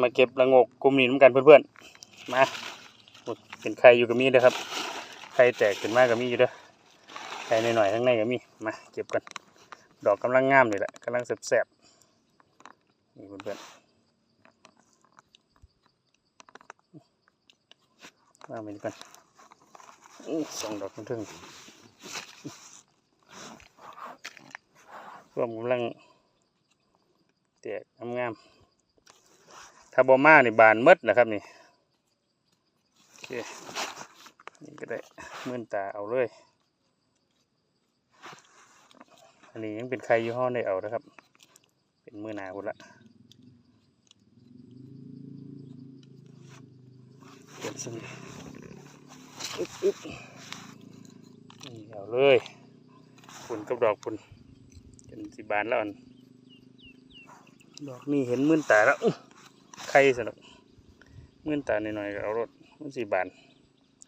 มาเก็บละงกกลุ่มนี้เหมือนกันเพื่อนๆ มาเป็นไข่อยู่กับมีเด้อครับ ไข่แตกขึ้นมากกับมีอยู่เด้อ ไข่หน่อยๆข้างในก็มี มาเก็บกัน ดอกกำลังงามเลยแหละกำลังแสบๆ นี่เพื่อนๆวางไปดีกันอื้อสองดอกทึ่งๆรวมกำลังแตกงามๆ ถ้าบอมานี่บานมดนะครับนี่โอเคนี่ก็ได้มื่นตาเอาเลย อันนี้ยังเป็นใครยี่ห้อได้เอานะครับ เป็นมือหนาคนละเก็บสนิอึ๊บอึ๊บนี่เอาเลยฝุ่นกับดอกฝุ่นเป็นสิบานแล้วอันดอกนี่เห็นมื่นตาแล้ว อื้อใครสนุกมื่นตาหน่อยๆก็เอารถมันสี่บาน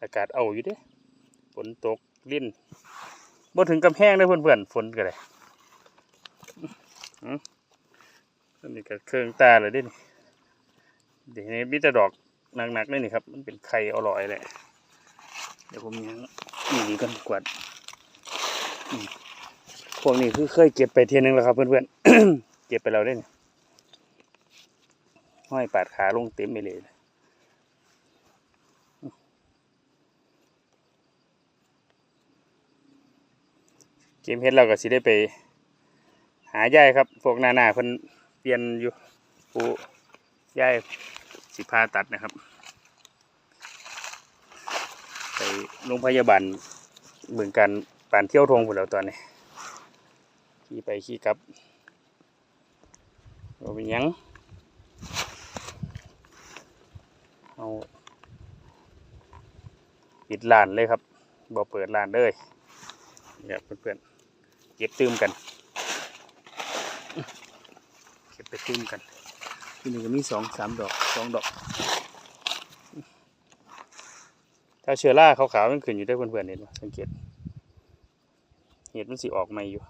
อากาศเอาอยู่เด้ฝนตกลิ้นบ่ถึงกำแพงได้เพื่อนๆฝนก็เลยอื้อันนี้ก็เครื่องตาเลยด้นี่เดี๋ยวนี้มีแต่ดอกหนักๆเลยนี่ครับ มันเป็นไข่อร่อยเลยเดี๋ยวผมยังนี่ดีกันกวาดพวกนี้คือเคยเก็บไปเทียนึงแล้วครับเพื่อนๆเก็บไปแล้วได้นี่ ห้อยปาดขาลงเต็มไปเลยเกมเฮ็ดเราก็สิได้ไป หายายครับ พวกหน้าๆเพิ่นเปลี่ยนอยู่ปูยายสิพาตัดนะครับ ไปโรงพยาบาลเบิ่งการปานเที่ยวทงพุ่นแล้วตอนนี้ขี่ไปขี่กลับบ่เป็นยัง เอา ปิดร้านเลยครับบ่เปิดร้านเลยเนี่ยเพื่อนๆเก็บตื้มกันเก็บไปตื้มกัน ที่นี่ก็มีสองสามดอกสองดอกถ้าเชื้อราขาวๆมันขึ้นอยู่ได้อเพื่อนๆเห็นไหมสังเกตเห็ดมันสิออกใหม่อยู่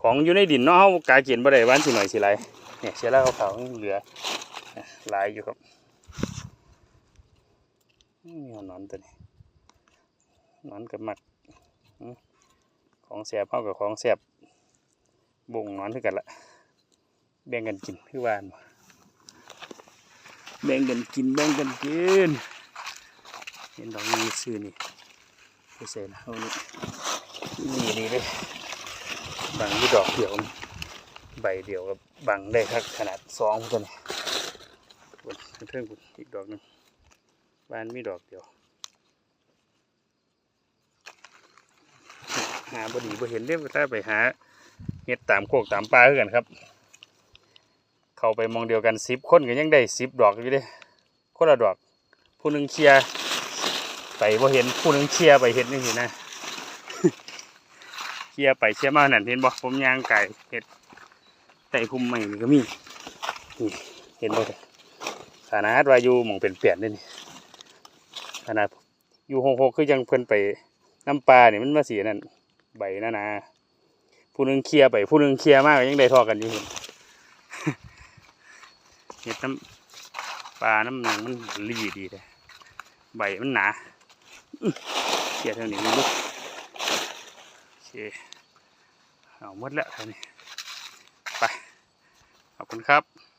ของอยู่ในดินเนาะเฮากาเกียนบ่ได้หวานสิหน่อยสิไรเนี่ยเชื้อราขาวๆมันเหลือหลายอยู่ครับ นี่นอนตัวนี้นอนกับหมักของแสบเข้ากับของแสบบ่งนอนคือกันละแบ่งกันกินคือวานแบ่งกันกินแบ่งกันกินเห็นดอกนี้ซื้อนี่ไปใส่ละเอานี่นี่ดีเลยบางที่ดอกเดียวใบเดียวกับบังได้ครับขนาดสองตัวนี้เทิงบนอีกดอกหนึง บานมีดอกเดียว หาบดีบ่เห็นเด้ถ้าไปหาเห็ดตามโคกตามป่าคือกันครับ เข้าไปมองเดียวกันสิบคนก็ยังได้สิบดอกอยู่เด้คนละดอก ผู้หนึ่งเคลียไปบ่เห็นผู้หนึ่งเคลียไปเห็นนี่สินะเคลียไปเคลียมาหนั่นเห็นบ่ผมยางไก่เห็ดไต่พุ่มใหม่ก็มีนี่เห็นบ่เด้อขนาดว่าอยู่มองเป็นเปลี่ยนๆนี่นี่ ขนาดอยู่หกหกคือยังเพิ่นไปน้ำปลาเนี่ยมันมาเสียนั่นใบนั่นนะผู้หนึงเคลียไปผู้หนึงเคลียมากยังได้ทอกันอยู่เห็ดน้ำปลาน้ำหนังมันรีดีเลยใบมันหนาเคลียเท่านี้มันลุกโอเคเอาหมดแล้วเท่านี้ไปขอบคุณครับ